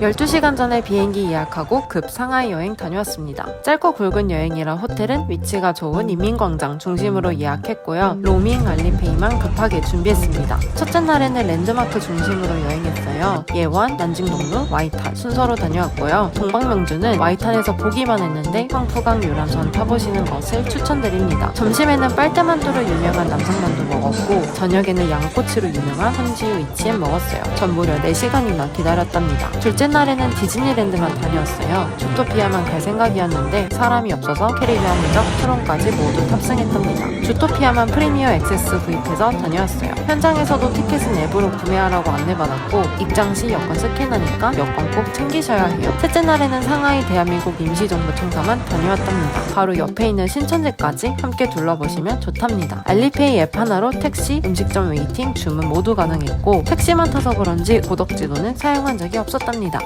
12시간 전에 비행기 예약하고 급 상하이 여행 다녀왔습니다. 짧고 굵은 여행이라 호텔은 위치가 좋은 인민광장 중심으로 예약했고요. 로밍 알리페이만 급하게 준비했습니다. 첫째 날에는 랜드마크 중심으로 여행했어요. 예원, 난징동로, 와이탄 순서로 다녀왔고요. 동방명주는 와이탄에서 보기만 했는데 황푸강 유람선 타보시는 것을 추천드립니다. 점심에는 빨대만두로 유명한 남성만두 먹었고 저녁에는 양꼬치로 유명한 현지유 이치엠 먹었어요. 전 무려 4시간이나 기다렸답니다. 둘째 날에는 디즈니랜드만 다녀왔어요. 주토피아만 갈 생각이었는데 사람이 없어서 캐리비안 해적 트론까지 모두 탑승했답니다. 주토피아만 프리미어 액세스 구입해서 다녀왔어요. 현장에서도 티켓은 앱으로 구매하라고 안내받았고 입장 시 여권 스캔하니까 여권 꼭 챙기셔야 해요. 셋째 날에는 상하이 대한민국 임시정부청사만 다녀왔답니다. 바로 옆에 있는 신천지까지 함께 둘러보시면 좋답니다. 알리페이 앱 하나로 택시, 음식점 웨이팅, 주문 모두 가능했고 택시만 타서 그런지 고덕지도는 사용한 적이 없었답니다.